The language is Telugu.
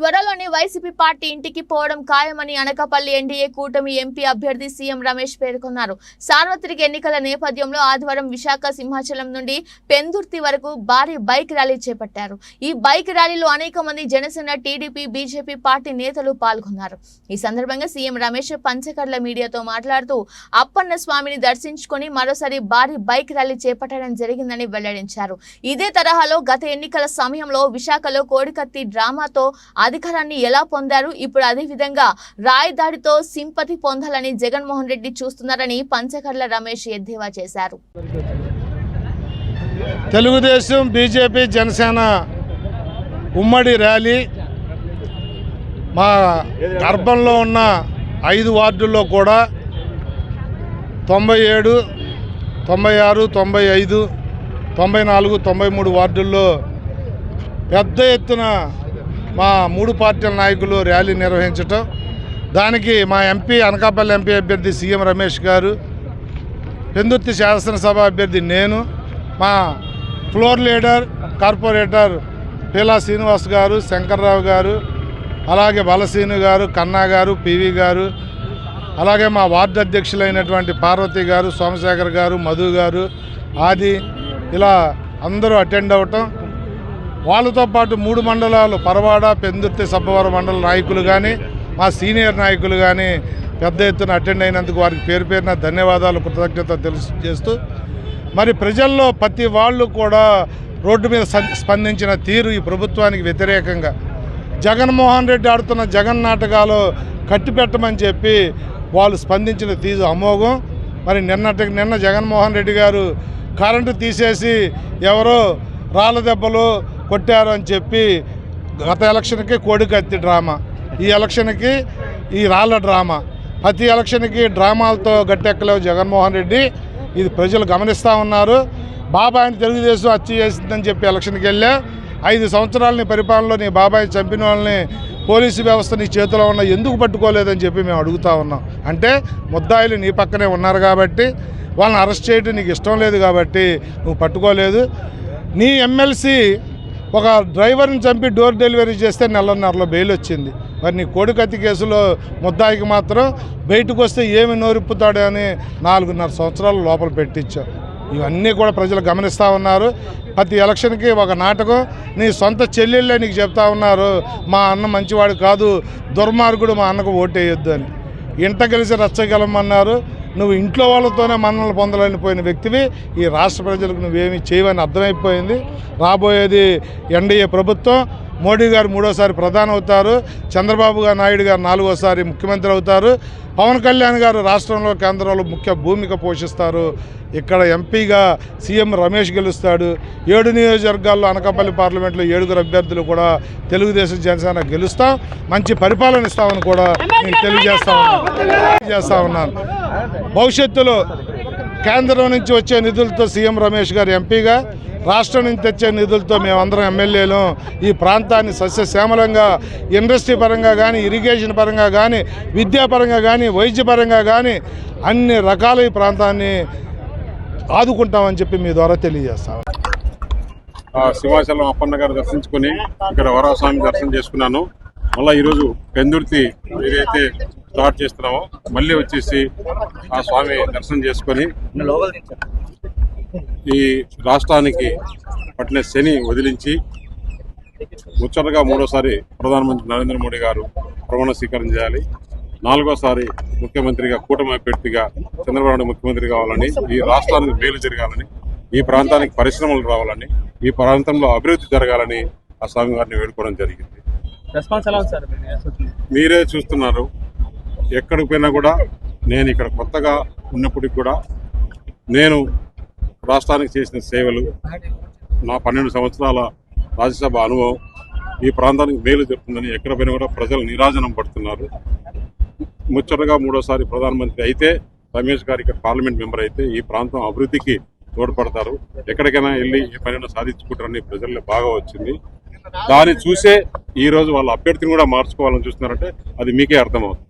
త్వరలోనే వైసీపీ పార్టీ ఇంటికి పోవడం ఖాయమని అనకాపల్లి ఎన్డీఏ కూటమి ఎంపీ అభ్యర్థి సీఎం రమేష్ పేర్కొన్నారు. సార్వత్రిక ఎన్నికల నేపథ్యంలో ఆదివారం విశాఖ సింహాచలం నుండి పెందుర్తి వరకు భారీ బైక్ ర్యాలీ చేపట్టారు. ఈ బైక్ ర్యాలీలో అనేక మంది జనసేన టీడీపీ బీజేపీ పార్టీ నేతలు పాల్గొన్నారు. ఈ సందర్భంగా సీఎం రమేష్ పంచకర్ల మీడియాతో మాట్లాడుతూ అప్పన్న స్వామిని దర్శించుకొని మరోసారి భారీ బైక్ ర్యాలీ చేపట్టడం జరిగిందని వెల్లడించారు. ఇదే తరహాలో గత ఎన్నికల సమయంలో విశాఖలో కోడికత్తి డ్రామాతో అధికారాన్ని ఎలా పొందారు? ఇప్పుడు అదేవిధంగా రాయదాడితో సింపతి పొందాలని జగన్మోహన్ రెడ్డి చూస్తున్నారని పంచకర్ల రమేష్ ఎద్దేవా చేశారు. తెలుగుదేశం బీజేపీ జనసేన ఉమ్మడి ర్యాలీ. మా గర్భంలో ఉన్న ఐదు వార్డుల్లో కూడా తొంభై ఏడు తొంభై ఆరు తొంభై ఐదు తొంభై నాలుగు తొంభై మూడు వార్డుల్లో పెద్ద ఎత్తున మా మూడు పార్టీల నాయకులు ర్యాలీ నిర్వహించటం. దానికి మా ఎంపీ అనకాపల్లి ఎంపీ అభ్యర్థి సీఎం రమేష్ గారు పెందుర్తి శాసనసభ అభ్యర్థి నేను మా floor leader corporator Peela Srinivas గారు శంకర్రావు గారు అలాగే బలసీను గారు కన్నా గారు పివి గారు అలాగే మా వార్డు అధ్యక్షులైనటువంటి పార్వతి గారు సోమశేఖర్ గారు మధు గారు ఆది ఇలా అందరూ అటెండ్ అవటం. వాళ్ళతో పాటు మూడు మండలాలు పరవాడ పెందుర్తి సబ్బవరం మండల నాయకులు కానీ మా సీనియర్ నాయకులు కానీ పెద్ద ఎత్తున అటెండ్ అయినందుకు వారికి పేరు పేరున ధన్యవాదాలు కృతజ్ఞత తెలుసు చేస్తూ మరి ప్రజల్లో ప్రతి వాళ్ళు కూడా రోడ్డు మీద స్పందించిన తీరు ఈ ప్రభుత్వానికి వ్యతిరేకంగా. జగన్మోహన్ రెడ్డి ఆడుతున్న జగన్ నాటకాలు కట్టిపెట్టమని చెప్పి వాళ్ళు స్పందించిన తీరు అమోఘం. మరి నిన్నటి నిన్న జగన్మోహన్ రెడ్డి గారు కరెంటు తీసేసి ఎవరో రాళ్ళ దెబ్బలు కొట్టారు అని చెప్పి గత ఎలక్షన్కి కోడికత్తి డ్రామా. ఈ ఎలక్షన్కి ఈ రాళ్ళ డ్రామా. ప్రతి ఎలక్షన్కి డ్రామాలతో గట్టెక్కలేవు జగన్మోహన్ రెడ్డి. ఇది ప్రజలు గమనిస్తూ ఉన్నారు. బాబాయిని తెలుగుదేశం హత్య చేసిందని చెప్పి ఎలక్షన్కి వెళ్ళా. ఐదు సంవత్సరాలని పరిపాలనలో నీ బాబాయ్ చంపిన వాళ్ళని పోలీసు వ్యవస్థ నీ చేతిలో ఉన్న ఎందుకు పట్టుకోలేదని చెప్పి మేము అడుగుతా ఉన్నాం. అంటే ముద్దాయిలు నీ పక్కనే ఉన్నారు కాబట్టి వాళ్ళని అరెస్ట్ చేయడం నీకు ఇష్టం లేదు కాబట్టి నువ్వు పట్టుకోలేదు. నీ ఎమ్మెల్సీ ఒక డ్రైవర్ని చంపి డోర్ డెలివరీ చేస్తే నెలన్నరలో బెయిల్ వచ్చింది. మరి నీ కోడికత్తి కేసులో ముద్దాయికి మాత్రం బయటకు వస్తే ఏమి నోరిప్పుతాడు అని నాలుగున్నర సంవత్సరాలు లోపల పెట్టించావు. ఇవన్నీ కూడా ప్రజలు గమనిస్తూ ఉన్నారు. ప్రతి ఎలక్షన్కి ఒక నాటకం. నీ సొంత చెల్లెళ్ళే నీకు చెప్తా ఉన్నారు. మా అన్న మంచివాడు కాదు దుర్మార్గుడు మా అన్నకు ఓటేయొద్దు అని. ఇంట కలిసి రచ్చగలమన్నారు. నువ్వు ఇంట్లో వాళ్ళతోనే మన్నలు పొందలేని పోయిన వ్యక్తివి. ఈ రాష్ట్ర ప్రజలకు నువ్వేమి చేయవని అర్థమైపోయింది. రాబోయేది ఎన్డీఏ ప్రభుత్వం. మోడీ గారు మూడోసారి ప్రధాని అవుతారు చంద్రబాబు గారు నాయుడు గారు నాలుగోసారి ముఖ్యమంత్రి అవుతారు. పవన్ కళ్యాణ్ గారు రాష్ట్రంలో కేంద్రంలో ముఖ్య భూమిక పోషిస్తారు. ఇక్కడ ఎంపీగా సీఎం రమేష్ గెలుస్తాడు. ఏడు నియోజకవర్గాల్లో అనకాపల్లి పార్లమెంట్లో ఏడుగురు అభ్యర్థులు కూడా తెలుగుదేశం జనసేన గెలుస్తాం. మంచి పరిపాలన ఇస్తామని కూడా నేను తెలియజేస్తా ఉన్నాను. చేస్తా ఉన్నాను. భవిష్యత్తులో కేంద్రం నుంచి వచ్చే నిధులతో సీఎం రమేష్ గారు ఎంపీగా రాష్ట్రం నుంచి తెచ్చే నిధులతో మేమందరం ఎమ్మెల్యేలు. ఈ ప్రాంతాన్ని సస్యశ్యామలంగా ఇండస్ట్రీ పరంగా కానీ ఇరిగేషన్ పరంగా కానీ విద్యాపరంగా కానీ వైద్యపరంగా కానీ అన్ని రకాల ఈ ప్రాంతాన్ని ఆదుకుంటామని చెప్పి మీ ద్వారా తెలియజేస్తాం శివాచలం సింహాచలం అప్పన్న గారు దర్శించుకుని ఇక్కడ వరాస్వామి దర్శనం చేసుకున్నాను. మళ్ళీ ఈరోజు పెందుర్తి ఏదైతే స్టార్ట్ చేస్తున్నామో. మళ్ళీ వచ్చేసి ఆ స్వామి దర్శనం చేసుకొని ఈ రాష్ట్రానికి పట్టిన శని వదిలించి ముచ్చటగా మూడోసారి ప్రధానమంత్రి నరేంద్ర మోడీ గారు ప్రమాణ స్వీకారం చేయాలి. నాలుగోసారి ముఖ్యమంత్రిగా కూటమి అభ్యర్థిగా చంద్రబాబు నాయుడు ముఖ్యమంత్రి కావాలని ఈ రాష్ట్రానికి మేలు జరగాలని ఈ ప్రాంతానికి పరిశ్రమలు రావాలని ఈ ప్రాంతంలో అభివృద్ధి జరగాలని ఆ స్వామి గారిని వేడుకోవడం జరిగింది. మీరు చేస్తున్నారు? ఎక్కడికి పోయినా కూడా నేను ఇక్కడ కొత్తగా ఉన్నప్పటికి కూడా నేను రాష్ట్రానికి చేసిన సేవలు నా పన్నెండు సంవత్సరాల రాజ్యసభ అనుభవం ఈ ప్రాంతానికి మేలు చెప్తుందని ఎక్కడ పోయినా కూడా ప్రజలు నిరాజనం పడుతున్నారు. ముచ్చటగా మూడోసారి ప్రధానమంత్రి అయితే రమేష్ గారు ఇక్కడ పార్లమెంట్ మెంబర్ అయితే ఈ ప్రాంతం అభివృద్ధికి తోడ్పడతారు. ఎక్కడికైనా వెళ్ళి ఏ పనైనా సాధించుకుంటారని ప్రజల్లో బాగా వచ్చింది. దాన్ని చూసే ఈరోజు వాళ్ళ అభ్యర్థిని కూడా మార్చుకోవాలని చూస్తున్నారంటే అది మీకే అర్థమవుతుంది.